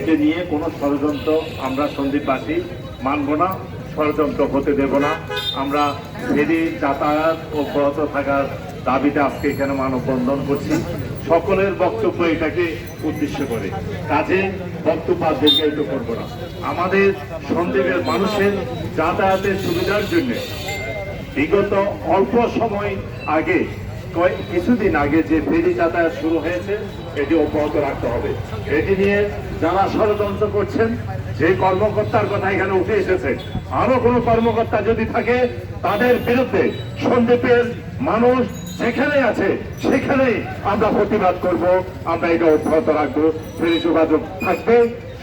এটা নিয়ে কোনো ষড়যন্ত্র আমরা সন্দীপবাসী মানব না, ষড়যন্ত্র হতে দেব না। আমরা ফেরি যাতায়াত অব্যাহত থাকার দাবিতে আজকে এখানে মানববন্ধন করছি। সকলের বক্তব্য এটাকে উদ্দেশ্য করে। কাজে বক্তব্য আর দীর্ঘায়িত করব না। আমাদের সন্দীপের মানুষের যাতায়াতের সুবিধার জন্য বিগত অল্প সময় আগে কিছুদিন আগে যে ফেরি যাতায়াত শুরু হয়েছে এটি অব্যাহত রাখতে হবে। এটি নিয়ে যারা ষড়যন্ত্র করছেন, যে কর্মকর্তার কথা এখানে উঠে এসেছে আরও কোনো কর্মকর্তা যদি থাকে, তাদের বিরুদ্ধে সন্দীপের মানুষ যেখানে আছে, সেখানেই আমরা প্রতিবাদ করব। আমরা এটা অব্যাহত রাখব। ফেরি যোগাযোগ থাকবে।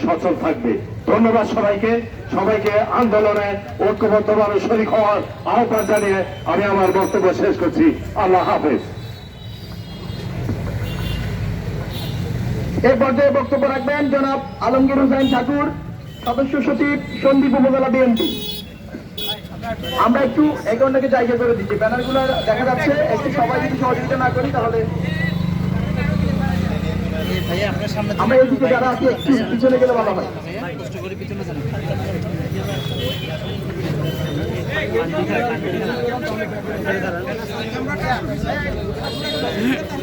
সচল থাকবে। ধন্যবাদ সবাইকে। সবাইকে আন্দোলনে ঐক্যবদ্ধভাবে শরিক হওয়ার আহ্বান জানিয়ে আমি আমার বক্তব্য শেষ করছি। আল্লাহ হাফেজ। এ পর্যায়ে বক্তব্য রাখবেন জনাব আলমগীর হোসেন ঠাকুর, সদস্য সচিব সন্দীপ উপজেলা বিএনপি। আমরা একটু এগারোটাকে জায়গা করে দিচ্ছি। ব্যানারগুলো দেখা যাচ্ছে, একটু সবাই যদি সহযোগিতা না করি তাহলে আমরা এদিকে যারা আছি একটু পিছনে গেলে ভালো হয়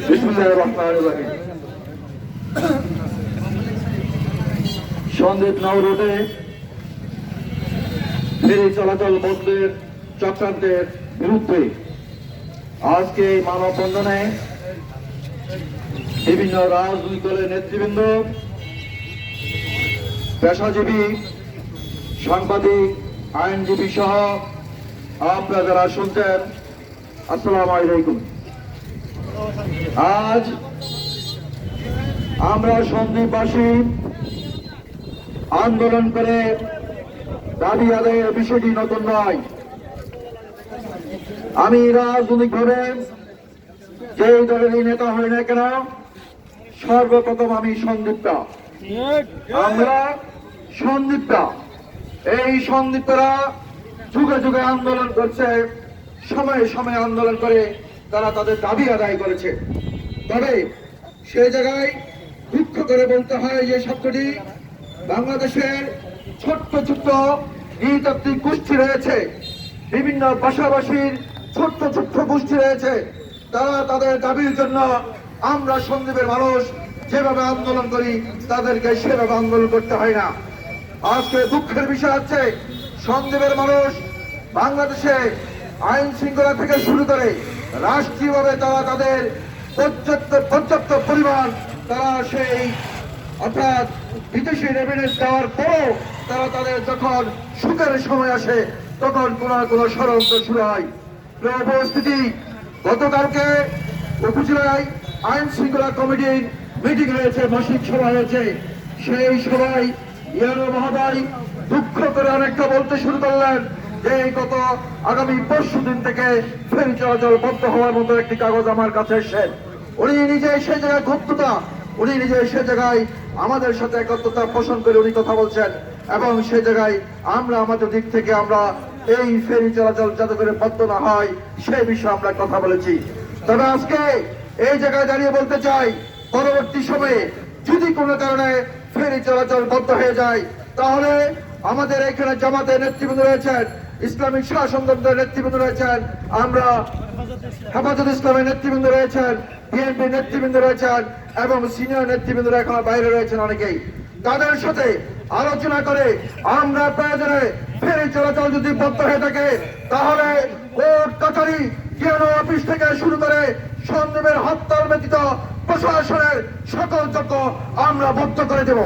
বিসমুল্লাহির রহমানির রহিম। সন্দ্বীপ নাও রোডে ফেরি চলাচল বন্ধের চক্রান্তের বিরুদ্ধে আজকে এই মানববন্ধনে বিভিন্ন রাজনৈতিক দলের নেতৃবৃন্দ, পেশাজীবী, সাংবাদিক, আইনজীবী সহ আপনারা যারা শুনছেন, আসসালামু আলাইকুম। আজ আমরা সন্দীপবাসী আন্দোলন করে দাবি আদায়ের বিষয়টি নতুন নয়। আমি রাজনৈতিকভাবে যেই দলেরই নেতা হয় না কেন সর্বপ্রথম আমি সন্দীপ্তা। আমরা সন্দীপ্তা। এই সন্দীপ্তরা যুগে যুগে আন্দোলন করছে সময়ে সময়ে আন্দোলন করে তারা তাদের দাবি আদায় করেছে। তবে সেই জায়গায় দুঃখ করে বলতে হয় যে শব্দটি বাংলাদেশের ছোট্ট ছোট্ট নৃতাত্ত্বিক গোষ্ঠী রয়েছে। বিভিন্ন পাশাপাশির ছোট্ট ছোট্ট গোষ্ঠী রয়েছে। তারা তাদের দাবির জন্য আমরা সন্দীপের মানুষ, যেভাবে আন্দোলন করি, তাদেরকে সেভাবে আন্দোলন করতে হয় না। আজকে দুঃখের বিষয় হচ্ছে, সন্দীপের মানুষ বাংলাদেশে আইন শৃঙ্খলা থেকে শুরু করে রাষ্ট্রীয়ভাবে তারা তাদের পর্যাপ্ত পর্যাপ্ত পরিমাণ তারা সেই, অর্থাৎ বিদেশি রেভিনিউ দেওয়ার পরও তারা তাদের যখন সুখের সময় আসে, তখন কোন কোনো ষড়যন্ত্র শুরু হয়। উপস্থিতি, গতকালকে উপজেলায় আইন শৃঙ্খলা কমিটির মিটিং হয়েছে মাসিক সভা হয়েছে সেই সভায় ইয়ানো দুঃখ করে অনেকটা বলতে শুরু করলেন যে গত আগামী পরশু দিন থেকে ফেরি চলাচল বন্ধ হওয়ার মতো একটি কাগজ আমার কাছে উনি নিজে সেই জায়গায় ক্ষুব্ধতা উনি নিজে সে জায়গায় আমাদের সাথে একত্রতা পোষণ করে উনি কথা বলছেন এবং সেই জায়গায় আমরা আমাদের দিক থেকে আমরা এই ফেরি চলাচল যাতে করে বন্ধ না হয় সেই বিষয়ে আমরা কথা বলেছি। তবে আজকে এই জায়গায় দাঁড়িয়ে বলতে চাই, পরবর্তী সময়ে যদি কোনো কারণে ফেরি চলাচল বন্ধ হয়ে যায়, তাহলে আমাদের এখানে জামাতের নেতৃবৃন্দ রয়েছেন, ইসলামিক শাসনতন্ত্রের নেতৃবৃন্দ রয়েছেন, আমরা হেফাজত ইসলামের নেতৃবৃন্দ রয়েছেন, বিএনপি নেতৃবৃন্দ রয়েছেন, এবং সিনিয়র নেতৃবৃন্দরা এখন বাইরে রয়েছেন অনেকেই। তাদের সাথে আলোচনা করে আমরা প্রয়োজনে ফেরি চলাচল যদি বন্ধ হয়ে থাকে, তাহলে কোর্ট কাছারি ডিএনও অফিস থেকে শুরু করে সন্দীপের হত্যার ব্যতীত প্রশাসনের সকল চক্র আমরা বন্ধ করে দেব?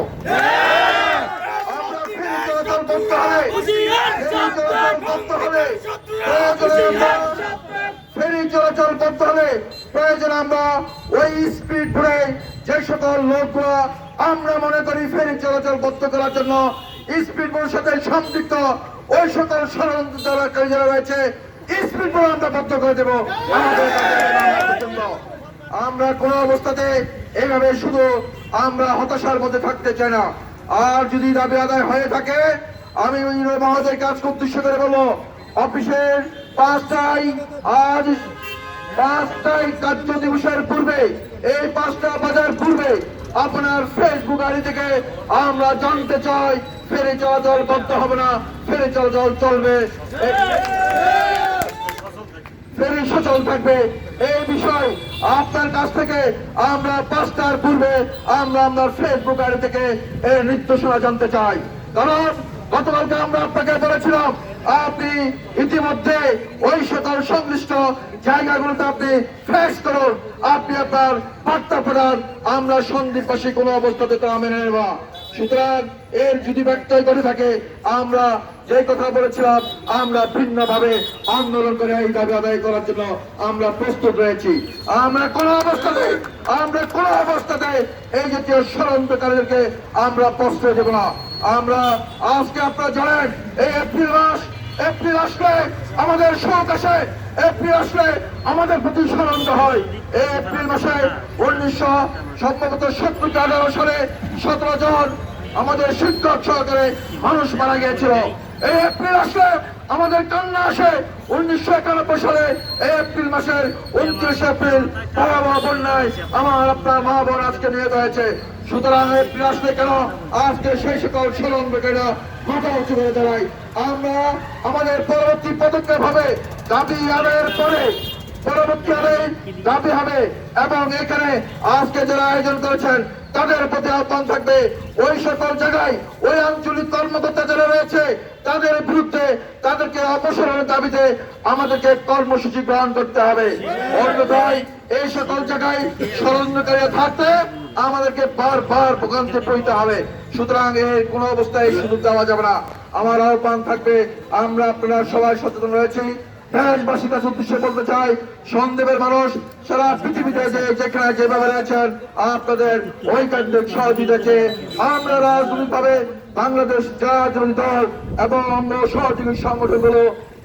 ফেরি চলাচল করতে প্রয়োজন আমরা ওই স্পিড যে সকল লোকগুলো আমরা মনে করি ফেরি চলাচল বন্ধ করার জন্য স্পিড বোর্ডের সাথে সম্পৃক্ত ওই সকল ষড়যন্ত্রকারী যারা রয়েছে। স্পিড আমরা বন্ধ করে। আমরা কোন অবস্থাতে এইভাবে শুধু আমরা হতাশার মধ্যে থাকতে চাই না। আর যদি দাবি আদায় হয়ে থাকে, আমি মহোদয় কাজ উদ্দেশ্য করে বলব। অফিসের পাঁচটায় আজ পাঁচটাই কার্য দিবসের পূর্বে, এই পাঁচটা বাজার পূর্বে আপনার ফেসবুক আইডি থেকে আমরা জানতে চাই, ফেরি চলাচল করতে হবে না, ফেরি চলাচল চলবে। সচল থাকবে। এই বিষয় আপনার কাছ থেকে আমরা পাঁচটার পূর্বে আমরা আপনার ফেসবুক আইডি থেকে এই নির্দেশনা জানতে চাই। কারণ গতকালকে আমরা আপনাকে বলেছিলাম আপনি ইতিমধ্যে ওই সকল সংশ্লিষ্ট জায়গাগুলোতে আপনি ফেস করুন। আপনি আপনার বার্তা প্রদান। আমরা সন্দীপবাসী কোনো অবস্থাতে তা মেনে নেব সুতরাং এর যদি ব্যক্তই করে থাকে, আমরা যে কথা বলেছিলাম, আমরা ভিন্নভাবে আন্দোলন করে এই দাবি আদায় করার জন্য আমরা প্রস্তুত রয়েছি। আমরা কোন অবস্থাতে, আমরা কোন অবস্থাতে এই জাতীয় ষড়যন্ত্রকারীদেরকে আমরা প্রশ্রয় দেব না। আমরা আজকে আপনারা জানেন, এই এপ্রিল মাস, এপ্রিল আসলে আমাদের শোক আসে এপ্রিল আসলে আমাদের প্রতি ষড়যন্ত্র হয়। এই এপ্রিল মাসে উনিশশো সম্ভবত সত্তর আঠারো সালে সতেরো জন আমাদের শিক্ষক সহকারে মানুষ মারা গিয়েছিল। এই এপ্রিল আসলে আমাদের কান্না আসে। উনিশশো একানব্বই সালে এই এপ্রিল মাসের উনত্রিশ এপ্রিল ভয়াবহ বন্যায় আমার আপনার মা বোন আজকে নিহত হয়েছে। সুতরাং কেন আজকে সেই সকল দাঁড়ায়? আমরা আমাদের পরবর্তী পদক্ষেপ হবে, দাবি আদায়ের পরে, পরবর্তী হবে দাবি হবে এবং এখানে আজকে যারা আয়োজন করেছেন তাদের প্রতি আহ্বান থাকবে। ওই সকল জায়গায় ওই আঞ্চলিক কর্মকর্তা যারা রয়েছে, তাদের বিরুদ্ধে তাদেরকে অপসারণের দাবিতে আমাদেরকে কর্মসূচি গ্রহণ করতে হবে। অন্যথায় এই সকল জায়গায় ষড়যন্ত্রকারীরা থাকতে আমাদেরকে বারবার ভোগান্তি পড়তে হবে। সুতরাং এর কোনো অবস্থায় সুযোগ দেওয়া যাবে না। আমার আহ্বান থাকবে, আমরা আপনারা সবাই সচেতন রয়েছি। দেশবাসীর কাছে উদ্দেশ্যে বলতে চাই। সন্দেহের মানুষ সারা পৃথিবীতে যে যেখানে যেভাবে আপনাদের ঐকান্তিক সহযোগিতাকে আমরা বাংলাদেশ জাতীয় দল এবং অন্য সহযোগী সংগঠনগুলো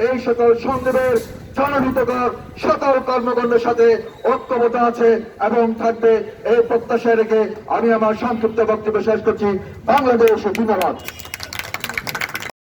এই সকল সন্দেহের জনহিতকর সকল কর্মকাণ্ডের সাথে ঐক্যবদ্ধ আছে এবং থাকবে এই প্রত্যাশায় রেখে আমি আমার সংক্ষিপ্ত বক্তব্য শেষ করছি। বাংলাদেশ ধন্যবাদ